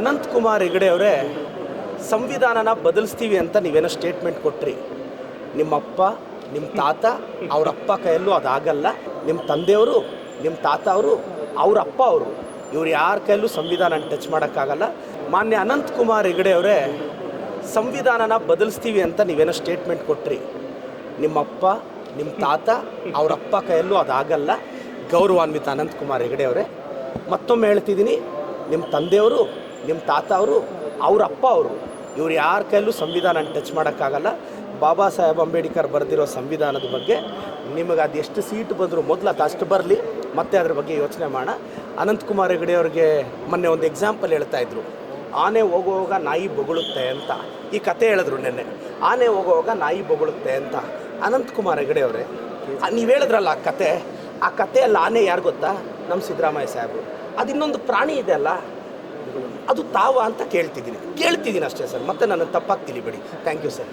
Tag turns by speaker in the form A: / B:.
A: ಅನಂತ್ ಕುಮಾರ್ ಹೆಗಡೆ ಅವರೇ, ಸಂವಿಧಾನನ ಬದಲಿಸ್ತೀವಿ ಅಂತ ನೀವೇನೋ ಸ್ಟೇಟ್ಮೆಂಟ್ ಕೊಟ್ರಿ. ನಿಮ್ಮಪ್ಪ ನಿಮ್ಮ ತಾತ ಅವ್ರ ಅಪ್ಪ ಕೈಯಲ್ಲೂ ಅದಾಗಲ್ಲ. ನಿಮ್ಮ ತಂದೆಯವರು ನಿಮ್ಮ ತಾತ ಅವರು ಅವ್ರ ಅಪ್ಪ ಅವರು. ಇವ್ರು ಯಾರ ಕೈಯಲ್ಲೂ ಸಂವಿಧಾನ ಟಚ್ ಮಾಡೋಕ್ಕಾಗಲ್ಲ. ಮಾನ್ಯ ಅನಂತ್ ಕುಮಾರ್ ಹೆಗಡೆ ಅವರೇ, ಸಂವಿಧಾನನ ಬದಲಿಸ್ತೀವಿ ಅಂತ ನೀವೇನೋ ಸ್ಟೇಟ್ಮೆಂಟ್ ಕೊಟ್ರಿ. ನಿಮ್ಮಪ್ಪ ನಿಮ್ಮ ತಾತ ಅವ್ರ ಅಪ್ಪ ಕೈಯಲ್ಲೂ ಅದಾಗಲ್ಲ. ಗೌರವಾನ್ವಿತ ಅನಂತ್ ಕುಮಾರ್ ಹೆಗಡೆ ಅವರೇ, ಮತ್ತೊಮ್ಮೆ ಹೇಳ್ತಿದ್ದೀನಿ ನಿಮ್ಮ ತಂದೆಯವರು ನಿಮ್ಮ ತಾತ ಅವರು, ಅವ್ರ ಅಪ್ಪ ಅವರು, ಇವ್ರು ಯಾರ ಕೈಲೂ ಸಂವಿಧಾನ ಟಚ್ ಮಾಡೋಕ್ಕಾಗಲ್ಲ. ಬಾಬಾ ಸಾಹೇಬ್ ಅಂಬೇಡ್ಕರ್ ಬರೆದಿರೋ ಸಂವಿಧಾನದ ಬಗ್ಗೆ ನಿಮಗೆ ಅದೆಷ್ಟು ಸೀಟ್ ಬಂದರೂ ಮೊದಲು ಅದು ಅಷ್ಟು ಬರಲಿ, ಮತ್ತೆ ಅದ್ರ ಬಗ್ಗೆ ಯೋಚನೆ ಮಾಡೋಣ ಅನಂತಕುಮಾರ್ ಹೆಗಡೆ ಅವ್ರಿಗೆ ಮೊನ್ನೆ ಒಂದು ಎಕ್ಸಾಂಪಲ್ ಹೇಳ್ತಾ ಇದ್ರು. ಆನೆ ಹೋಗುವಾಗ ನಾಯಿ ಬೊಗಳುತ್ತೆ ಅಂತ. ಈ ಕತೆ ಹೇಳಿದ್ರು ನೆನ್ನೆ. ಆನೆ ಹೋಗುವಾಗ ನಾಯಿ ಬೊಗಳುತ್ತೆ ಅಂತ. ಅನಂತಕುಮಾರ್ ಹೆಗಡೆ ಅವರೇ, ನೀವು ಹೇಳಿದ್ರಲ್ಲ ಆ ಕತೆ? ಆ ಕಥೆಯಲ್ಲಿ ಆನೆ ಯಾರು ಗೊತ್ತಾ? ನಮ್ಮ ಸಿದ್ದರಾಮಯ್ಯ ಸಾಹೇಬರು ಅದು ಇನ್ನೊಂದು ಪ್ರಾಣಿ ಇದೆ ಅಲ್ಲ? ಅದು ತಾವ ಅಂತ ಕೇಳ್ತಿದ್ದೀನಿ. ಕೇಳ್ತಿದ್ದೀನಿ ಅಷ್ಟೇ ಸರ್. ಮತ್ತೆ ನನ್ನ ತಪ್ಪಾಗ್ತಿಲಿ ಬಿಡಿ. Thank you sir